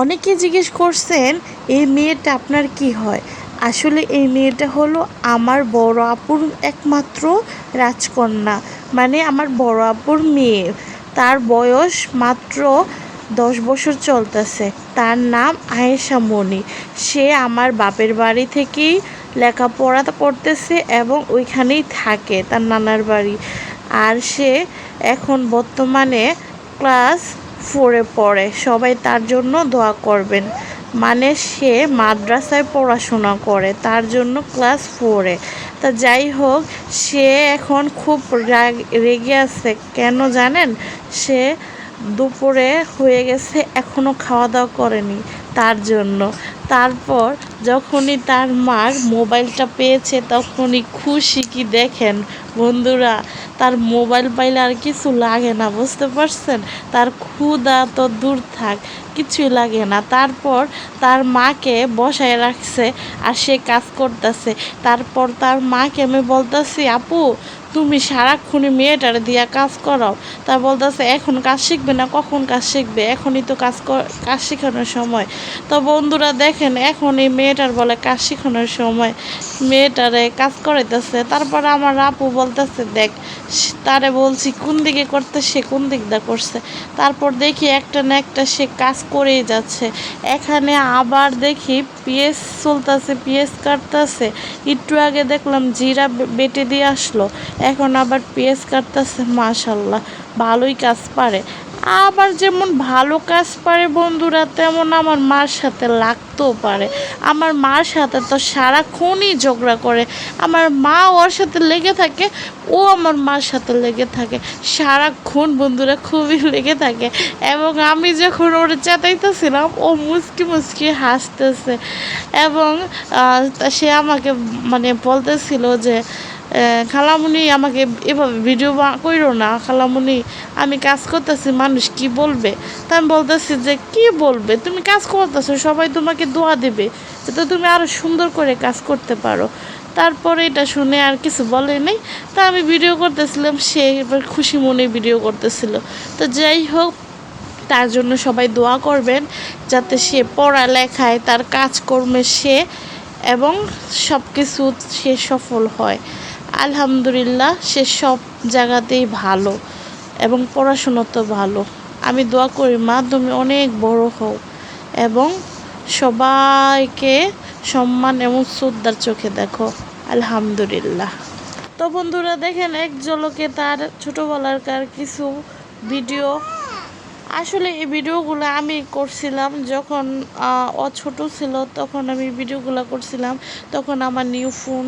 অনেকে জিজ্ঞেস করছেন, এই মেয়েটা আপনার কি হয়? আসলে এই মেয়েটা হলো আমার বড় আপুর একমাত্র রাজকন্যা মানে আমার বড় আপুর মেয়ে। তার বয়স মাত্র দশ বছর চলতেছে। তার নাম আয়েশা মনি সে আমার বাপের বাড়ি থেকেই লেখাপড়া করতেছে এবং ওইখানেই থাকে, তার নানার বাড়ি। আর সে এখন বর্তমানে ক্লাস ফোরে পড়ে। সবাই তার জন্য দোয়া করবেন। মানে সে মাদ্রাসায় পড়াশোনা করে, তার জন্য ক্লাস ফোরে। তা যাই হোক, সে এখন খুব রাগ- রেগে আছে। কেন জানেন? সে দুপুরে হয়ে গেছে এখনও খাওয়া দাওয়া করেনি তার জন্য। তারপর যখনই তার মার মোবাইলটা পেয়েছে, তখনই খুশি কি দেখেন? বন্ধুরা তার মোবাইল পাইলে আর কিছু লাগে না, বুঝতে পারছেন? তার ক্ষুধা তো দূর থাক, কিছুই লাগে না। তারপর তার মাকে বসায় রাখছে আর সে কাজ করতেছে। তারপর তার মাকে আমি বলতেছি, আপু তুমি সারাক্ষণই মেয়েটারে দিয়া কাজ করাও। তা বলতেছে, এখন কাজ শিখবে না? কখন কাজ শিখবে? এখনই তো কাজ কাজ শেখানোর সময়। তো বন্ধুরা দেখেন, এখন এই মেয়েটার বলে কাজ শেখানোর সময়। মেয়েটারে কাজ করাইতেছে। তারপর আমার আপু বলতেছে, দেখ তারে বলছি, কোন দিকে করতে সে কোন দিক দা করছে? তারপর দেখি একটা না একটা সে কাজ করেই যাচ্ছে। এখানে আবার দেখি পিএস চলতেছে, পিএস কাটতেছে। একটু আগে দেখলাম জিরা বেটে দিয়ে আসলো। এখন আবার পিএস কাটতেছে মাশাল্লাহ ভালোই কাজ পারে। আবার যেমন ভালো কাজ পারে বন্ধুরা, তেমন আমার মার সাথে লাগতেও পারে। আমার মার সাথে তো সারাক্ষণই ঝগড়া করে। আমার মা ওর সাথে লেগে থাকে, ও আমার মার সাথে লেগে থাকে। সারাক্ষণ বন্ধুরা খুবই লেগে থাকে এবং আমি যখন ওর চেতাইতেছিলাম ও মুচকি মুচকি হাসতেছে এবং সে আমাকে মানে বলতেছিল যে খালামুনি আমাকে এভাবে ভিডিও কইরো না, খালামুনি, আমি কাজ করতেছি, মানুষ কি বলবে? তা আমি বলতেছি যে, কি বলবে? তুমি কাজ করতেছো, সবাই তোমাকে দোয়া দেবে, যাতে তুমি আরও সুন্দর করে কাজ করতে পারো। তারপরে এটা শুনে আর কিছু বলে নেই। তা আমি ভিডিও করতেছিলাম, সে এবার খুশি মনে ভিডিও করতেছিল। তো যাই হোক, তার জন্য সবাই দোয়া করবেন, যাতে সে পড়ালেখায়, তার কাজকর্মে সে এবং সব কিছু সে সফল হয়। আলহামদুলিল্লাহ, সে সব জায়গাতেই ভালো এবং পড়াশুনো তো ভালো। আমি দোয়া করি, মা তুমি অনেক বড় হও এবং সবাইকে সম্মান এবং শ্রদ্ধার চোখে দেখো। আলহামদুলিল্লাহ। তো বন্ধুরা, দেখেন এক ঝলকে তার ছোটোবেলাকার কিছু ভিডিও। আসলে এই ভিডিওগুলো আমি করছিলাম যখন ও ছোট ছিল, তখন আমি ভিডিওগুলো করছিলাম। তখন আমার নিউ ফোন